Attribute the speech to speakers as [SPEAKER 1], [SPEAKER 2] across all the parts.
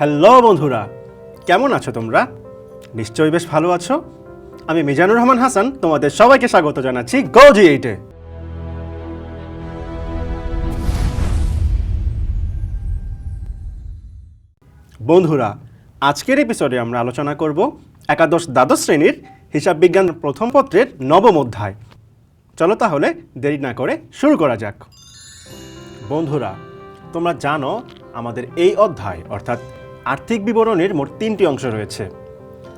[SPEAKER 1] Hello বন্ধুরা, কেমন আছো তোমরা? নিশ্চয়ই বেশ ভালো আছো। আমি মিজানুর রহমান হাসান, তোমাদের সবাইকে স্বাগত জানাচ্ছি গজি এইটে বন্ধুরা, আজকের এপিসোডে আমরা আলোচনা করব একাদশ দ্বাদশ শ্রেণির হিসাব বিজ্ঞান প্রথম পত্রের নবম অধ্যায়। চলো তাহলে দেরি না করে শুরু করা যাক। বন্ধুরা, তোমরা জানো আমাদের এই অধ্যায়, অর্থাৎ আর্থিক বিবরণীর মোট তিনটি অংশ রয়েছে,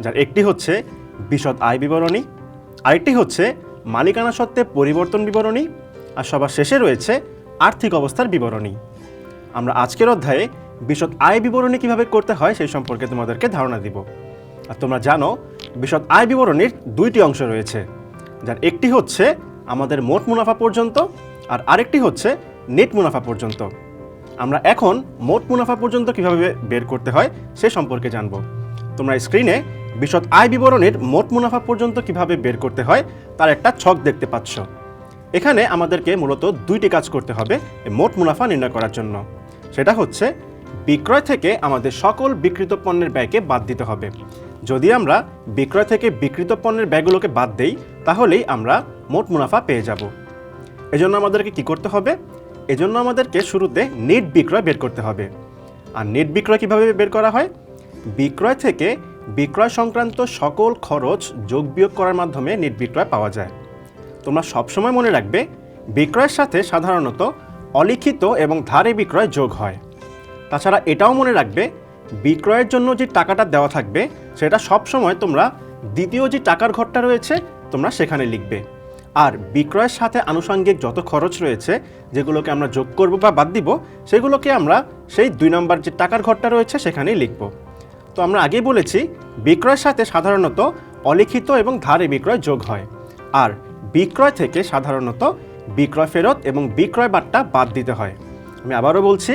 [SPEAKER 1] যার একটি হচ্ছে বিশদ আয় বিবরণী, আরেকটি হচ্ছে মালিকানা সত্ত্বে পরিবর্তন বিবরণী, আর সবার শেষে রয়েছে আর্থিক অবস্থার বিবরণী। আমরা আজকের অধ্যায়ে বিশদ আয় বিবরণী কীভাবে করতে হয় সেই সম্পর্কে তোমাদেরকে ধারণা দিব। আর তোমরা জানো, বিশদ আয় বিবরণীর দুইটি অংশ রয়েছে, যার একটি হচ্ছে আমাদের মোট মুনাফা পর্যন্ত, আর আরেকটি হচ্ছে নেট মুনাফা পর্যন্ত। আমরা এখন মোট মুনাফা পর্যন্ত কীভাবে বের করতে হয় সে সম্পর্কে জানব। তোমরা স্ক্রিনে বিশদ আয় বিবরণীর মোট মুনাফা পর্যন্ত কীভাবে বের করতে হয় তার একটা ছক দেখতে পাচ্ছ। এখানে আমাদেরকে মূলত দুইটি কাজ করতে হবে মোট মুনাফা নির্ণয় করার জন্য। সেটা হচ্ছে, বিক্রয় থেকে আমাদের সকল বিকৃত পণ্যের ব্যয়কে বাদ দিতে হবে। যদি আমরা বিক্রয় থেকে বিকৃত পণ্যের ব্যয়গুলোকে বাদ দেই, তাহলেই আমরা মোট মুনাফা পেয়ে যাব। এজন্য আমাদেরকে কি করতে হবে? এজন্য আমাদেরকে শুরুতে নেট বিক্রয় বের করতে হবে। আর নেট বিক্রয় কীভাবে বের করা হয়? বিক্রয় থেকে বিক্রয় সংক্রান্ত সকল খরচ যোগ বিয়োগ করার মাধ্যমে নেট বিক্রয় পাওয়া যায়। তোমরা সবসময় মনে রাখবে, বিক্রয়ের সাথে সাধারণত অলিখিত এবং ধারে বিক্রয় যোগ হয়। তাছাড়া এটাও মনে রাখবে, বিক্রয়ের জন্য যে টাকাটা দেওয়া থাকবে, সেটা সবসময় তোমরা দ্বিতীয় যে টাকার ঘরটা রয়েছে, তোমরা সেখানে লিখবে। আর বিক্রয়ের সাথে আনুষঙ্গিক যত খরচ রয়েছে, যেগুলোকে আমরা যোগ করব বা বাদ দিব, সেগুলোকে আমরা সেই দুই নম্বর যে টাকার ঘরটা রয়েছে সেখানেই লিখব। তো আমরা আগেই বলেছি, বিক্রয়ের সাথে সাধারণত অলিখিত এবং ধারে বিক্রয় যোগ হয়। আর বিক্রয় থেকে সাধারণত বিক্রয় ফেরত এবং বিক্রয় বাট্টা বাদ দিতে হয়। আমি আবারও বলছি,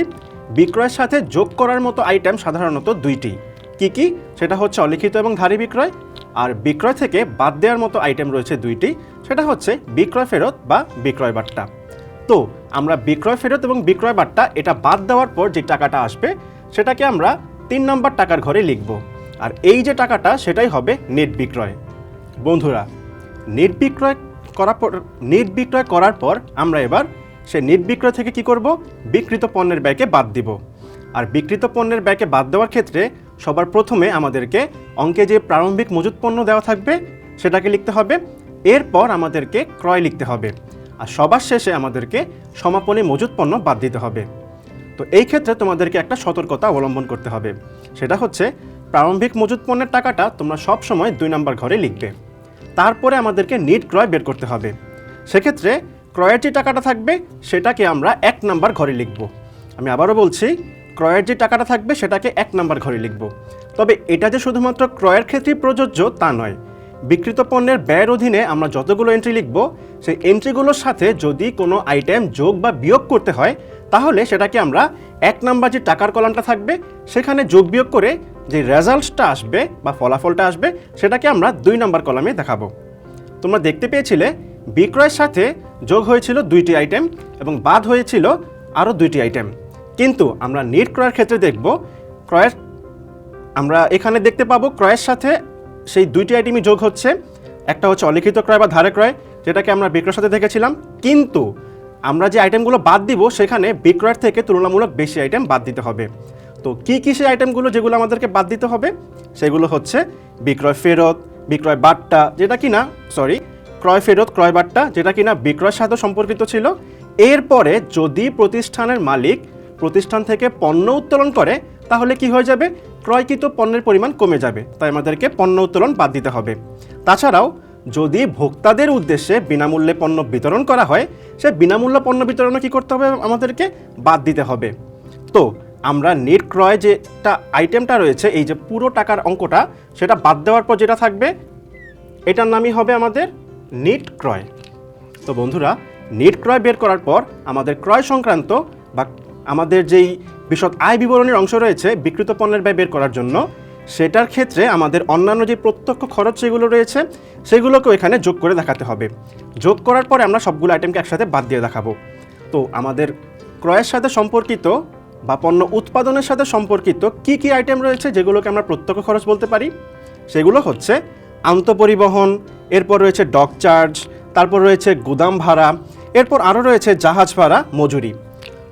[SPEAKER 1] বিক্রয়ের সাথে যোগ করার মতো আইটেম সাধারণত দুইটি। কি কি? সেটা হচ্ছে অলিখিত এবং ধারী বিক্রয়। আর বিক্রয় থেকে বাদ দেওয়ার মতো আইটেম রয়েছে দুইটি, সেটা হচ্ছে বিক্রয় ফেরত বা বিক্রয় বাট্টা তো, আমরা বিক্রয় ফেরত এবং বিক্রয় বাট্টা এটা বাদ দেওয়ার পর যে টাকাটা আসবে, সেটাকে আমরা তিন নম্বর টাকার ঘরে লিখব। আর এই যে টাকাটা, সেটাই হবে নেট বিক্রয়। বন্ধুরা, নেট বিক্রয় করার পর, নেট বিক্রয় করার পর আমরা এবার সে নেট বিক্রয় থেকে কি করব? বিকৃত পণ্যের ব্যয়কে বাদ দিব। আর বিকৃত পণ্যের ব্যয়কে বাদ দেওয়ার ক্ষেত্রে সবার প্রথমে আমাদেরকে অঙ্কে যে প্রারম্ভিক মজুত পণ্য দেওয়া থাকবে, সেটাকে লিখতে হবে। এরপর আমাদেরকে ক্রয় লিখতে হবে। আর সবার শেষে আমাদেরকে সমাপনী মজুত পণ্য বাদ দিতে হবে। তো এই ক্ষেত্রে তোমাদেরকে একটা সতর্কতা অবলম্বন করতে হবে। সেটা হচ্ছে, প্রারম্ভিক মজুত পণ্যের টাকাটা তোমরা সব সময় দুই নম্বর ঘরে লিখবে। তারপরে আমাদেরকে নিট ক্রয় বের করতে হবে। সেক্ষেত্রে ক্রয়ের যে টাকাটা থাকবে, সেটাকে আমরা এক নাম্বার ঘরে লিখব। আমি আবারও বলছি ক্রয়ের যে টাকাটা থাকবে, সেটাকে এক নাম্বার ঘরে লিখব। তবে এটা যে শুধুমাত্র ক্রয়ের ক্ষেত্রেই প্রযোজ্য, তা নয়। বিকৃত পণ্যের ব্যয়ের অধীনে আমরা যতগুলো এন্ট্রি লিখব, সেই এন্ট্রিগুলোর সাথে যদি কোনো আইটেম যোগ বা বিয়োগ করতে হয়, তাহলে সেটাকে আমরা এক নাম্বার যে টাকার কলামটা থাকবে, সেখানে যোগ বিয়োগ করে যে রেজাল্টটা আসবে বা ফলাফলটা আসবে, সেটাকে আমরা দুই নাম্বার কলামে দেখাবো। তোমরা দেখতে পেয়েছিলে, বিক্রয়ের সাথে যোগ হয়েছিল দুইটি আইটেম এবং বাদ হয়েছিল আরও দুইটি আইটেম কিন্তু আমরা নিট ক্রয়ের ক্ষেত্রে দেখব, ক্রয়ের, আমরা এখানে দেখতে পাবো ক্রয়ের সাথে সেই দুইটি আইটেমই যোগ হচ্ছে। একটা হচ্ছে অলিখিত ক্রয় বা ধারে ক্রয়, যেটাকে আমরা বিক্রয়ের সাথে দেখেছিলাম। কিন্তু আমরা যে আইটেমগুলো বাদ দিব, সেখানে বিক্রয়ের থেকে তুলনামূলক বেশি আইটেম বাদ দিতে হবে। তো কী কী সেই আইটেমগুলো যেগুলো আমাদেরকে বাদ দিতে হবে? সেগুলো হচ্ছে বিক্রয় ফেরত, বিক্রয় বাট্টা, যেটা কি না সরি ক্রয় ফেরত, ক্রয় বাট্টা, যেটা কিনা বিক্রয়ের সাথে সম্পর্কিত ছিল। এরপরে যদি প্রতিষ্ঠানের মালিক প্রতিষ্ঠান থেকে পণ্য উত্তোলন করে, তাহলে কি হয়ে যাবে? ক্রয়কৃত পণ্যের পরিমাণ কমে যাবে, তাই আমাদেরকে পণ্য উত্তোলন বাদ দিতে হবে। তাছাড়াও, যদি ভোক্তাদের উদ্দেশ্যে বিনামূল্যে পণ্য বিতরণ করা হয়, সে বিনামূল্য পণ্য বিতরণও কি করতে হবে আমাদেরকে? বাদ দিতে হবে। তো, আমরা নেট ক্রয় যেটা আইটেমটা রয়েছে, এই যে পুরো টাকার অঙ্কটা, সেটা বাদ দেওয়ার পর যেটা থাকবে, এটার নামই হবে আমাদের নেট ক্রয়। তো বন্ধুরা, নেট ক্রয় বের করার পর আমাদের ক্রয় সংক্রান্ত বা আমাদের যেই বিশদ আয় বিবরণীর অংশ রয়েছে, বিকৃত পণ্যের ব্যয় বের করার জন্য, সেটার ক্ষেত্রে আমাদের অন্যান্য যে প্রত্যক্ষ খরচ যেগুলো রয়েছে, সেগুলোকেও এখানে যোগ করে দেখাতে হবে। যোগ করার পরে আমরা সবগুলো আইটেমকে একসাথে বাদ দিয়ে দেখাবো। তো আমাদের ক্রয়ের সাথে সম্পর্কিত বা পণ্য উৎপাদনের সাথে সম্পর্কিত কি কি আইটেম রয়েছে যেগুলোকে আমরা প্রত্যক্ষ খরচ বলতে পারি, সেগুলো হচ্ছে আন্তঃপরিবহন, এরপর রয়েছে ডক চার্জ, তারপর রয়েছে গুদাম ভাড়া, এরপর আরও রয়েছে জাহাজ ভাড়া, মজুরি।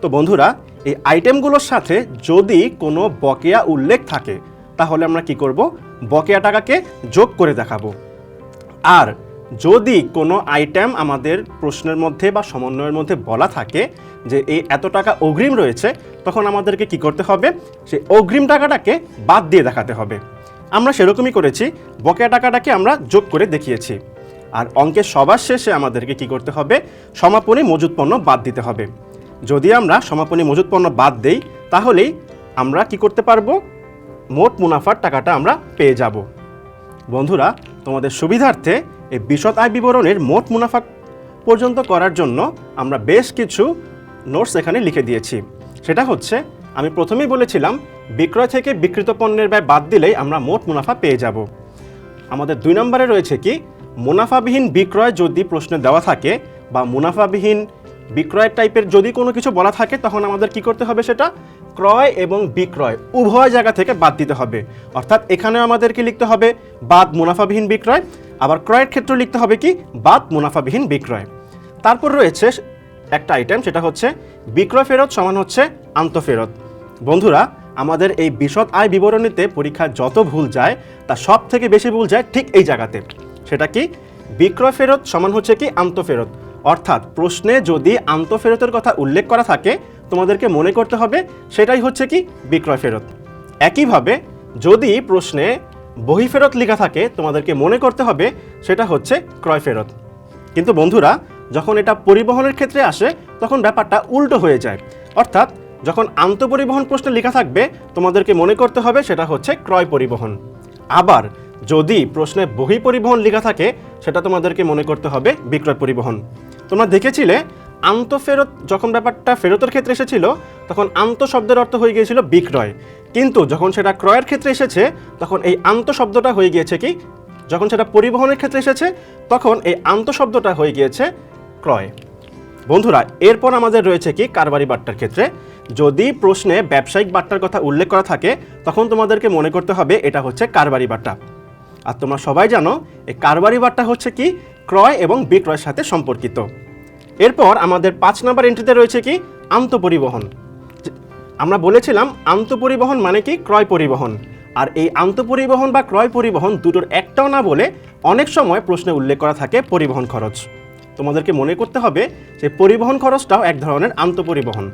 [SPEAKER 1] তো বন্ধুরা, এই আইটেমগুলোর সাথে যদি কোনো বকেয়া উল্লেখ থাকে, তাহলে আমরা কি করব? বকেয়া টাকাকে যোগ করে দেখাবো। আর যদি কোনো আইটেম আমাদের প্রশ্নের মধ্যে বা সমন্বয়ের মধ্যে বলা থাকে যে এই এত টাকা অগ্রিম রয়েছে, তখন আমাদেরকে কি করতে হবে? সেই অগ্রিম টাকাটাকে বাদ দিয়ে দেখাতে হবে। আমরা সেরকমই করেছি, বকেয়া টাকাটাকে আমরা যোগ করে দেখিয়েছি। আর অঙ্কের সবার শেষে আমাদেরকে কি করতে হবে? সমাপনী মজুত পণ্য বাদ দিতে হবে। যদি আমরা সমাপনী মজুত পণ্য বাদ দেই, তাহলেই আমরা কি করতে পারব? মোট মুনাফার টাকাটা আমরা পেয়ে যাব। বন্ধুরা, তোমাদের সুবিধার্থে এই বিশদ আয় বিবরণের মোট মুনাফা পর্যন্ত করার জন্য আমরা বেশ কিছু নোটস এখানে লিখে দিয়েছি। সেটা হচ্ছে, আমি প্রথমেই বলেছিলাম, বিক্রয় থেকে বিকৃত পণ্যের ব্যয় বাদ দিলেই আমরা মোট মুনাফা পেয়ে যাব। আমাদের দুই নম্বরে রয়েছে কি, মুনাফাবিহীন বিক্রয় যদি প্রশ্নে দেওয়া থাকে বা মুনাফাবিহীন বিক্রয় টাইপের যদি কোনো কিছু বলা থাকে, তখন আমাদের কি করতে হবে সেটা? ক্রয় এবং বিক্রয় উভয় জায়গা থেকে বাদ দিতে হবে। অর্থাৎ এখানেও আমাদেরকে লিখতে হবে বাদ মুনাফাবিহীন বিক্রয়, আবার ক্রয়ের ক্ষেত্রে লিখতে হবে কি? বাদ মুনাফাবিহীন বিক্রয়। তারপর রয়েছে একটা আইটেম সেটা হচ্ছে বিক্রয় ফেরত সমান হচ্ছে আন্তঃফেরত। বন্ধুরা, আমাদের এই বিশদ আয় বিবরণীতে পরীক্ষা যত ভুল যায় তা সব থেকে বেশি ভুল যায় ঠিক এই জায়গাতে। সেটা কি? বিক্রয় ফেরত সমান হচ্ছে কি? আন্তঃফেরত। অর্থাৎ প্রশ্নে যদি আন্তঃফেরতের কথা উল্লেখ করা থাকে, তোমাদেরকে মনে করতে হবে সেটাই হচ্ছে কি বিক্রয় ফেরত। একইভাবে যদি প্রশ্নে বহিফেরত লেখা থাকে, তোমাদেরকে মনে করতে হবে সেটা হচ্ছে ক্রয় ফেরত। কিন্তু বন্ধুরা, যখন এটা পরিবহনের ক্ষেত্রে আসে, তখন ব্যাপারটা উল্টো হয়ে যায়। অর্থাৎ যখন আন্তঃপরিবহন প্রশ্নে লেখা থাকবে, তোমাদেরকে মনে করতে হবে সেটা হচ্ছে ক্রয় পরিবহন। আবার যদি প্রশ্নে বহি পরিবহন লেখা থাকে, সেটা তোমাদেরকে মনে করতে হবে বিক্রয় পরিবহন। তোমরা দেখেছিলে আন্তঃফেরত যখন ব্যাপারটা ফেরতের ক্ষেত্রে এসেছিল, তখন আন্ত শব্দের অর্থ হয়ে গিয়েছিল বিক্রয়। কিন্তু যখন সেটা ক্রয়ের ক্ষেত্রে এসেছে, তখন এই আন্ত শব্দটা হয়ে গিয়েছে কি? যখন সেটা পরিবহনের ক্ষেত্রে এসেছে, তখন এই আন্ত শব্দটা হয়ে গিয়েছে ক্রয়। বন্ধুরা, এরপর আমাদের রয়েছে কি? কারবারি বাট্টার ক্ষেত্রে। যদি প্রশ্নে ব্যবসায়িক বাট্টার কথা উল্লেখ করা থাকে, তখন তোমাদেরকে মনে করতে হবে এটা হচ্ছে কারবারি বাট্টা। আর তোমরা সবাই জানো, এই কারবারি বাট্টা হচ্ছে কি? ক্রয় এবং বিক্রয়ের সাথে সম্পর্কিত। এরপর আমাদের পাঁচ নম্বর এন্ট্রিতে রয়েছে কি? আন্তঃপরিবহন আমরা বলেছিলাম আন্তঃপরিবহন মানে কি? ক্রয় পরিবহন। আর এই আন্তঃপরিবহন বা ক্রয় পরিবহন দুটোর একটাও না বলে অনেক সময় প্রশ্নে উল্লেখ করা থাকে পরিবহন খরচ। তোমাদেরকে মনে করতে হবে যে পরিবহন খরচটাও এক ধরনের আন্তঃপরিবহন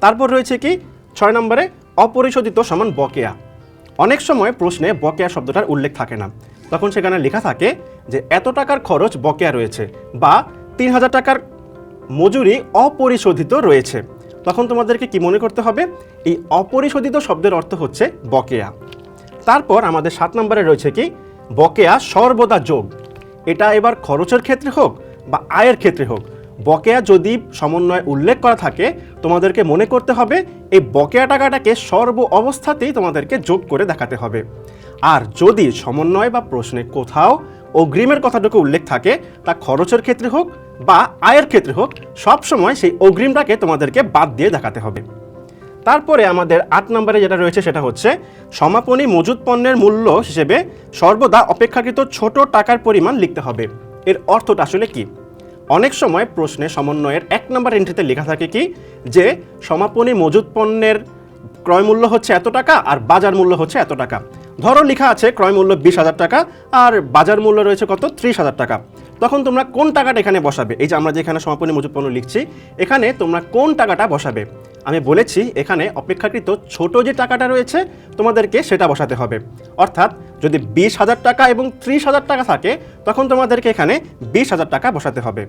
[SPEAKER 1] তারপর রয়েছে কি? ছয় নম্বরে অপরিশোধিত সমান বকেয়া। অনেক সময় প্রশ্নে বকেয়া শব্দটার উল্লেখ থাকে না। তখন সেখানে লেখা থাকে যে, এত টাকার খরচ বকেয়া রয়েছে বা তিন হাজার টাকার মজুরি অপরিশোধিত রয়েছে। তখন তোমাদেরকে কি মনে করতে হবে? এই অপরিশোধিত শব্দের অর্থ হচ্ছে বকেয়া। তারপর আমাদের সাত নম্বরে রয়েছে কি? বকেয়া সর্বদা যোগ। এটা এবার খরচের ক্ষেত্রে হোক বা আয়ের ক্ষেত্রে হোক বকেয়া যদি সমন্বয়ে উল্লেখ করা থাকে, তোমাদেরকে মনে করতে হবে এই বকেয়া টাকাটাকে সর্ব অবস্থাতেই তোমাদেরকে যোগ করে দেখাতে হবে। আর যদি সমন্বয় বা প্রশ্নে কোথাও অগ্রিমের কথাটুকু উল্লেখ থাকে, তা খরচের ক্ষেত্রে হোক বা আয়ের ক্ষেত্রে হোক সবসময় সেই অগ্রিমটাকে তোমাদেরকে বাদ দিয়ে দেখাতে হবে। তারপরে আমাদের আট নম্বরে যেটা রয়েছে সেটা হচ্ছে, সমাপনী মজুত পণ্যের মূল্য হিসেবে সর্বদা অপেক্ষাকৃত ছোট টাকার পরিমাণ লিখতে হবে। এর অর্থটা আসলে কি? অনেক সময় প্রশ্নে সমন্বয়ের এক নম্বর এন্ট্রিতে লেখা থাকে কি? যে সমাপনী মজুত পণ্যের ক্রয় মূল্য হচ্ছে এত টাকা আর বাজার মূল্য হচ্ছে এত টাকা। ধরো লেখা আছে ক্রয় মূল্য বিশ হাজার টাকা আর বাজার মূল্য রয়েছে কত? ত্রিশ হাজার টাকা। তখন তোমরা কোন টাকাটা এখানে বসাবে? এই যে আমরা যেখানে সমাপনী মজুত পণ্য লিখছি, এখানে তোমরা কোন টাকাটা বসাবে? আমি বলেছি, এখানে অপেক্ষাকৃত ছোট যে টাকাটা রয়েছে, তোমাদেরকে সেটা বসাতে হবে। অর্থাৎ যদি বিশ হাজার টাকা এবং ত্রিশ হাজার টাকা থাকে, তখন তোমাদেরকে এখানে বিশ হাজার টাকা বসাতে হবে।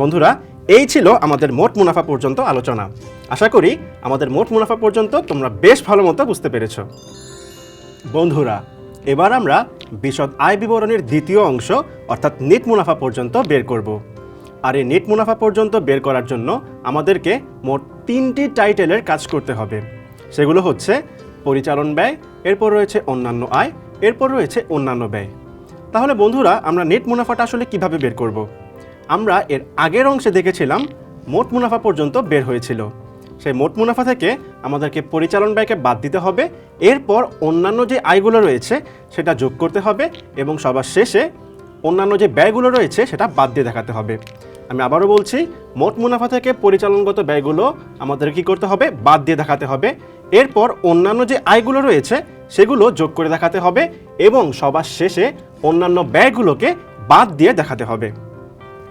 [SPEAKER 1] বন্ধুরা, এই ছিল আমাদের মোট মুনাফা পর্যন্ত আলোচনা। আশা করি আমাদের মোট মুনাফা পর্যন্ত তোমরা বেশ ভালো মতো বুঝতে পেরেছ। বন্ধুরা এবার আমরা বিশদ আয় বিবরণের দ্বিতীয় অংশ, অর্থাৎ নেট মুনাফা পর্যন্ত বের করব। আর এই নেট মুনাফা পর্যন্ত বের করার জন্য আমাদেরকে মোট তিনটি টাইটেলের কাজ করতে হবে। সেগুলো হচ্ছে পরিচালন ব্যয়, এরপর রয়েছে অন্যান্য আয়, এরপর রয়েছে অন্যান্য ব্যয়। তাহলে বন্ধুরা, আমরা নেট মুনাফাটা আসলে কীভাবে বের করব? আমরা এর আগের অংশে দেখেছিলাম মোট মুনাফা পর্যন্ত বের হয়েছিল। সেই মোট মুনাফা থেকে আমাদেরকে পরিচালন ব্যয়কে বাদ দিতে হবে। এরপর অন্যান্য যে আয়গুলো রয়েছে, সেটা যোগ করতে হবে এবং সবার শেষে অন্যান্য যে ব্যয়গুলো রয়েছে, সেটা বাদ দিয়ে দেখাতে হবে। আমি আবারও বলছি, মোট মুনাফা থেকে পরিচালনগত ব্যয়গুলো আমাদের কি করতে হবে? বাদ দিয়ে দেখাতে হবে। এরপর অন্যান্য যে আয়গুলো রয়েছে, সেগুলো যোগ করে দেখাতে হবে এবং সবার শেষে অন্যান্য ব্যয়গুলোকে বাদ দিয়ে দেখাতে হবে।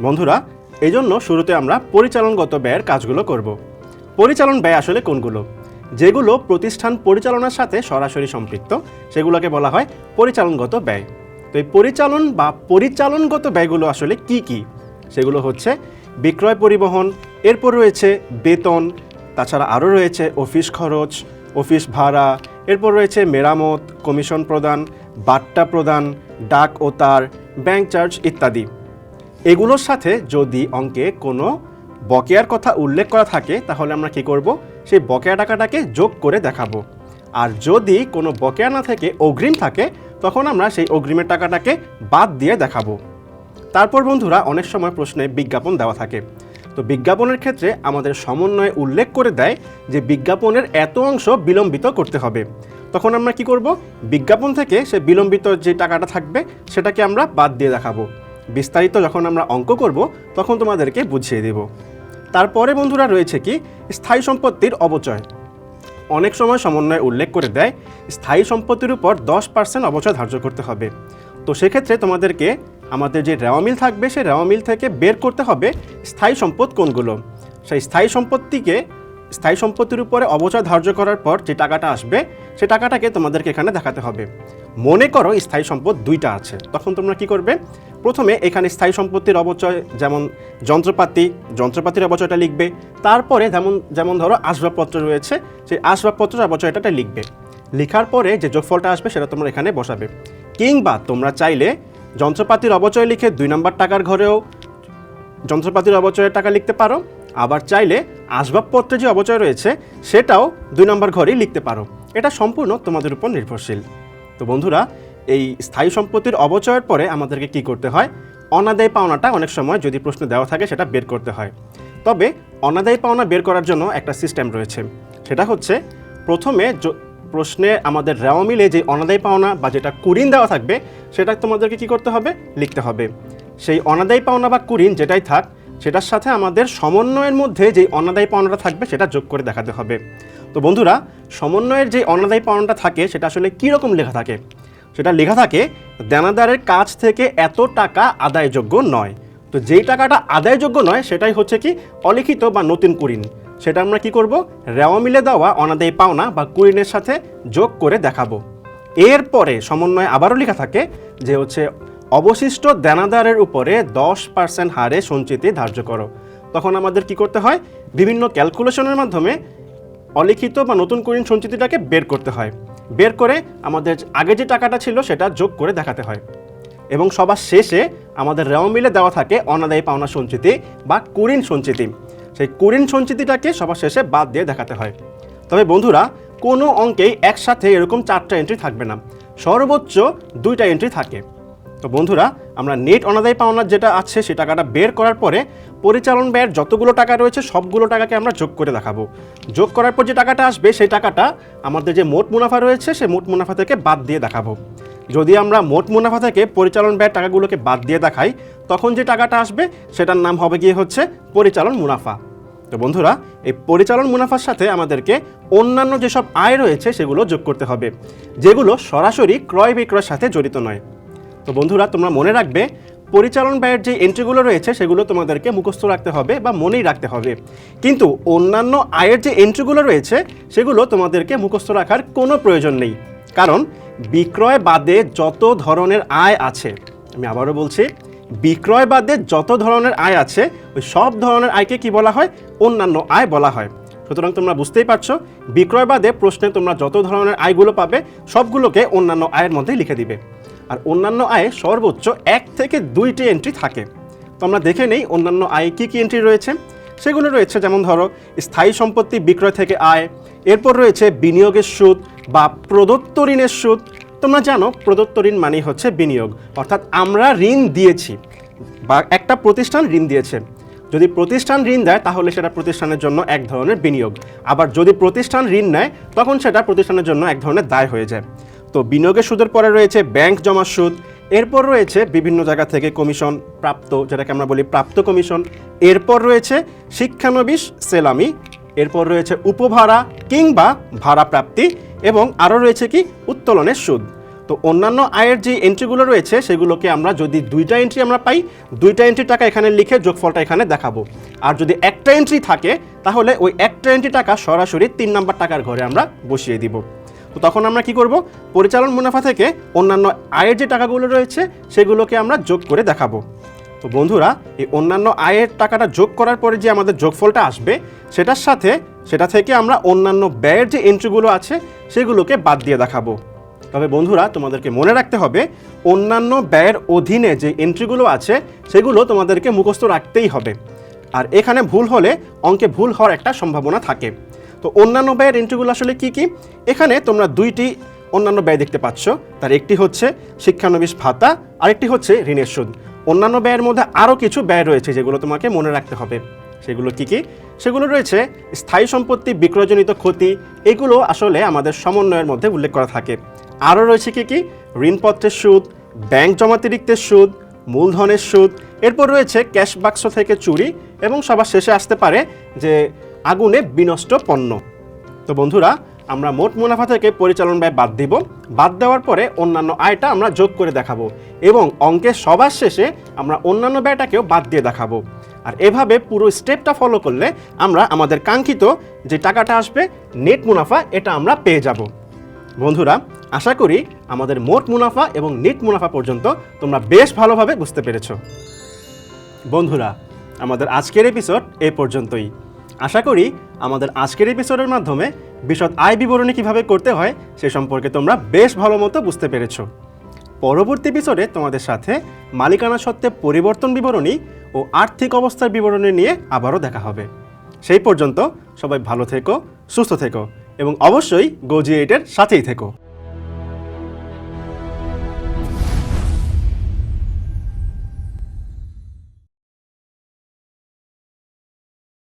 [SPEAKER 1] বন্ধুরা এই জন্য শুরুতে আমরা পরিচালনগত ব্যয়ের কাজগুলো করব। পরিচালন ব্যয় আসলে কোনগুলো? যেগুলো প্রতিষ্ঠান পরিচালনার সাথে সরাসরি সম্পৃক্ত, সেগুলোকে বলা হয় পরিচালনগত ব্যয়। তো এই পরিচালন বা পরিচালনগত ব্যয়গুলো আসলে কি কি? সেগুলো হচ্ছে বিক্রয় পরিবহন, এরপর রয়েছে বেতন, তাছাড়া আরও রয়েছে অফিস খরচ, অফিস ভাড়া, এরপর রয়েছে মেরামত, কমিশন প্রদান, বাট্টা প্রদান, ডাক ও তার ব্যাংক চার্জ ইত্যাদি। এগুলোর সাথে যদি অঙ্কে কোনো বকেয়ার কথা উল্লেখ করা থাকে, তাহলে আমরা কি করব? সেই বকেয়া টাকাটাকে যোগ করে দেখাবো। আর যদি কোনো বকেয়া না থেকে অগ্রিম থাকে, তখন আমরা সেই অগ্রিমের টাকাটাকে বাদ দিয়ে দেখাবো। তারপর বন্ধুরা, অনেক সময় প্রশ্নে বিজ্ঞাপন দেওয়া থাকে। তো বিজ্ঞাপনের ক্ষেত্রে আমাদের সমন্বয়ে উল্লেখ করে দেয় যে বিজ্ঞাপনের এত অংশ বিলম্বিত করতে হবে। তখন আমরা কি করব? বিজ্ঞাপন থেকে সে বিলম্বিত যে টাকাটা থাকবে, সেটাকে আমরা বাদ দিয়ে দেখাবো। বিস্তারিত যখন আমরা অঙ্ক করব, তখন তোমাদেরকে বুঝিয়ে দেব। তারপরে বন্ধুরা রয়েছে কি, স্থায়ী সম্পত্তির অবচয়। অনেক সময় সমন্বয় উল্লেখ করে দেয়, স্থায়ী সম্পত্তির উপর দশ পার্সেন্ট অবচয় ধার্য করতে হবে। তো সেক্ষেত্রে তোমাদেরকে আমাদের যে রেওয়ামিল থাকবে, সেই রেওয়ামিল থেকে বের করতে হবে স্থায়ী সম্পদ কোনগুলো। সেই স্থায়ী সম্পত্তিকে, স্থায়ী সম্পত্তির উপরে অবচয় ধার্য করার পর যে টাকাটা আসবে, সে টাকাটাকে তোমাদেরকে এখানে দেখাতে হবে। মনে করো স্থায়ী সম্পদ দুইটা আছে, তখন তোমরা কি করবে? প্রথমে এখানে স্থায়ী সম্পত্তির অবচয়, যেমন যন্ত্রপাতি, যন্ত্রপাতির অবচয়টা লিখবে। তারপরে যেমন যেমন ধরো আসবাবপত্র রয়েছে, সেই আসবাবপত্রের অবচয়টা লিখবে। লেখার পরে যে যোগফলটা আসবে সেটা তোমরা এখানে বসাবে। কিংবা তোমরা চাইলে যন্ত্রপাতির অবচয় লিখে দুই নম্বর টাকার ঘরেও যন্ত্রপাতির অবচয়ের টাকা লিখতে পারো। আবার চাইলে আসবাবপত্রের যে অবচয় রয়েছে, সেটাও দুই নম্বর ঘরেই লিখতে পারো। এটা সম্পূর্ণ তোমাদের উপর নির্ভরশীল। তো বন্ধুরা এই স্থায়ী সম্পত্তির অবচয়ের পরে আমাদেরকে কি করতে হয়? অনাদায় পাওনাটা অনেক সময় যদি প্রশ্ন দেওয়া থাকে সেটা বের করতে হয়। তবে অনাদায় পাওনা বের করার জন্য একটা সিস্টেম রয়েছে। সেটা হচ্ছে প্রথমে প্রশ্নে আমাদের রেওয়া মিলে যে অনাদায় পাওনা বা যেটা কুরিন দেওয়া থাকবে, সেটা তোমাদেরকে কি করতে হবে? লিখতে হবে। সেই অনাদায় পাওনা বা কুরিন যেটাই থাক, সেটার সাথে আমাদের সমন্বয়ের মধ্যে যে অনাদায় পাওনাটা থাকবে, সেটা যোগ করে দেখাতে হবে। তো বন্ধুরা, সমন্বয়ের যে অনাদায় পাওনাটা থাকে, সেটা আসলে কী রকম লেখা থাকে? সেটা লেখা থাকে, দেনাদারের কাছ থেকে এত টাকা আদায়যোগ্য নয়। তো যেই টাকাটা আদায়যোগ্য নয়, সেটাই হচ্ছে কি, অলিখিত বা নতুন কুরিন। সেটা আমরা কি করব? রেওয়া মিলে দেওয়া অনাদায়ী পাওনা বা কুরিনের সাথে যোগ করে দেখাবো। এরপরে সমন্বয়ে আবারও লেখা থাকে যে হচ্ছে, অবশিষ্ট দেনাদারের উপরে দশ পার্সেন্ট হারে সঞ্চিতি ধার্য করো। তখন আমাদের কি করতে হয়? বিভিন্ন ক্যালকুলেশনের মাধ্যমে অলিখিত বা নতুন কুরিন সঞ্চিতিটাকে বের করতে হয়। বের করে আমাদের আগে যে টাকাটা ছিল সেটা যোগ করে দেখাতে হয়। এবং সবার শেষে আমাদের রেও মিলে দেওয়া থাকে অনাদায়ী পাওনা সঞ্চিতি বা কুরিন সঞ্চিতি। সেই কুরিন সঞ্চিতিটাকে সবার শেষে বাদ দিয়ে দেখাতে হয়। তবে বন্ধুরা, কোনো অঙ্কেই একসাথে এরকম চারটা এন্ট্রি থাকবে না। সর্বোচ্চ দুইটা এন্ট্রি থাকে। তো বন্ধুরা, আমরা নেট অনাদায় পাওনার যেটা আছে, সে টাকাটা বের করার পরে পরিচালন ব্যয়ের যতগুলো টাকা রয়েছে, সবগুলো টাকাকে আমরা যোগ করে দেখাবো। যোগ করার পর যে টাকাটা আসবে, সেই টাকাটা আমাদের যে মোট মুনাফা রয়েছে সেই মোট মুনাফা থেকে বাদ দিয়ে দেখাবো। যদি আমরা মোট মুনাফা থেকে পরিচালন ব্যয়ের টাকাগুলোকে বাদ দিয়ে দেখাই, তখন যে টাকাটা আসবে, সেটার নাম হবে গিয়ে হচ্ছে পরিচালন মুনাফা। তো বন্ধুরা, এই পরিচালন মুনাফার সাথে আমাদেরকে অন্যান্য যেসব আয় রয়েছে, সেগুলো যোগ করতে হবে, যেগুলো সরাসরি ক্রয় বিক্রয়ের সাথে জড়িত নয়। তো বন্ধুরা, তোমরা মনে রাখবে, পরিচালন ব্যয়ের যে এন্ট্রিগুলো রয়েছে, সেগুলো তোমাদেরকে মুখস্থ রাখতে হবে বা মনেই রাখতে হবে। কিন্তু অন্যান্য আয়ের যে এন্ট্রিগুলো রয়েছে, সেগুলো তোমাদেরকে মুখস্থ রাখার কোনো প্রয়োজন নেই। কারণ, বিক্রয় বাদে যত ধরনের আয় আছে, আমি আবারও বলছি, বিক্রয় বাদে যত ধরনের আয় আছে, ওই সব ধরনের আয়কে কি বলা হয়? অন্যান্য আয় বলা হয়। সুতরাং তোমরা বুঝতেই পারছ, বিক্রয় বাদে প্রশ্নে তোমরা যত ধরনের আয়গুলো পাবে, সবগুলোকে অন্যান্য আয়ের মধ্যে লিখে দিবে। আর অন্যান্য আয়ে সর্বোচ্চ এক থেকে দুইটি এন্ট্রি থাকে। তো আমরা দেখে নেই অন্যান্য আয়ে কী কী এন্ট্রি রয়েছে। সেগুলো রয়েছে যেমন ধরো, স্থায়ী সম্পত্তি বিক্রয় থেকে আয়, এরপর রয়েছে বিনিয়োগের সুদ বা প্রদত্ত ঋণের সুদ। তোমরা জানো প্রদত্ত ঋণ মানেই হচ্ছে বিনিয়োগ, অর্থাৎ আমরা ঋণ দিয়েছি বা একটা প্রতিষ্ঠান ঋণ দিয়েছে। যদি প্রতিষ্ঠান ঋণ দেয় তাহলে সেটা প্রতিষ্ঠানের জন্য এক ধরনের বিনিয়োগ। আবার যদি প্রতিষ্ঠান ঋণ নেয় তখন সেটা প্রতিষ্ঠানের জন্য এক ধরনের দায় হয়ে যায়। তো বিনিয়োগের সুদের পরে রয়েছে ব্যাংক জমা সুদ। এরপর রয়েছে বিভিন্ন জায়গা থেকে কমিশন প্রাপ্ত, যেটাকে আমরা বলি প্রাপ্ত কমিশন। এরপর রয়েছে শিক্ষানবিশ সেলামি। এরপর রয়েছে উপভাড়া কিংবা ভাড়া প্রাপ্তি এবং আরও রয়েছে কি উত্তোলনের সুদ। তো অন্যান্য আয়ের যে এন্ট্রিগুলো রয়েছে, সেগুলোকে আমরা যদি দুইটা এন্ট্রি আমরা পাই, দুইটা এন্ট্রি টাকা এখানে লিখে যোগফলটা এখানে দেখাবো। আর যদি একটা এন্ট্রি থাকে, তাহলে ওই একটা এন্ট্রি টাকা সরাসরি তিন নাম্বার টাকার ঘরে আমরা বসিয়ে দিব। তো তখন আমরা কি করব? পরিচালন মুনাফা থেকে অন্যান্য আয়ের যে টাকাগুলো রয়েছে, সেগুলোকে আমরা যোগ করে দেখাবো। তো বন্ধুরা, এই অন্যান্য আয়ের টাকাটা যোগ করার পরে যে আমাদের যোগফলটা আসবে, সেটার সাথে, সেটা থেকে আমরা অন্যান্য ব্যয়ের যে এন্ট্রিগুলো আছে, সেগুলোকে বাদ দিয়ে দেখাবো। তবে বন্ধুরা, তোমাদেরকে মনে রাখতে হবে, অন্যান্য ব্যয়ের অধীনে যে এন্ট্রিগুলো আছে, সেগুলো তোমাদেরকে মুখস্থ রাখতেই হবে। আর এখানে ভুল হলে অঙ্কে ভুল হওয়ার একটা সম্ভাবনা থাকে। তো অন্যান্য ব্যয়ের এন্ট্রিগুলো আসলে কি কি? এখানে তোমরা দুইটি অন্যান্য ব্যয় দেখতে পাচ্ছ। তার একটি হচ্ছে শিক্ষানবিশ ভাতা, আরেকটি হচ্ছে ঋণের সুদ। অন্যান্য ব্যয়ের মধ্যে আরও কিছু ব্যয় রয়েছে যেগুলো তোমাকে মনে রাখতে হবে। সেগুলো কি কি? সেগুলো রয়েছে স্থায়ী সম্পত্তি, বিক্রয়জনিত ক্ষতি, এগুলো আসলে আমাদের সমন্বয়ের মধ্যে উল্লেখ করা থাকে। আরও রয়েছে কি কি? ঋণপত্রের সুদ, ব্যাংক জমাতিরিক্তের সুদ, মূলধনের সুদ। এরপর রয়েছে ক্যাশ বাক্স থেকে চুরি এবং সবার শেষে আসতে পারে যে আগুনে বিনষ্ট পণ্য। তো বন্ধুরা, আমরা মোট মুনাফা থেকে পরিচালন ব্যয় বাদ দিব। বাদ দেওয়ার পরে অন্যান্য আয়টা আমরা যোগ করে দেখাবো এবং অঙ্কের সবার শেষে আমরা অন্যান্য ব্যয়টাকেও বাদ দিয়ে দেখাবো। আর এভাবে পুরো স্টেপটা ফলো করলে আমরা আমাদের কাঙ্ক্ষিত যে টাকাটা আসবে নেট মুনাফা, এটা আমরা পেয়ে যাব। বন্ধুরা, আশা করি আমাদের মোট মুনাফা এবং নেট মুনাফা পর্যন্ত তোমরা বেশ ভালোভাবে বুঝতে পেরেছ। বন্ধুরা, আমাদের আজকের এপিসোড এ পর্যন্তই। আশা করি আমাদের আজকের এপিসোডের মাধ্যমে বিশদ আয় বিবরণী কীভাবে করতে হয় সে সম্পর্কে তোমরা বেশ ভালো মতো বুঝতে পেরেছ। পরবর্তী এপিসোডে তোমাদের সাথে মালিকানা সত্ত্বে পরিবর্তন বিবরণী ও আর্থিক অবস্থার বিবরণী নিয়ে আবারও দেখা হবে। সেই পর্যন্ত সবাই ভালো থেকো, সুস্থ থেকো এবং অবশ্যই গোজি এইটের সাথেই থেকো।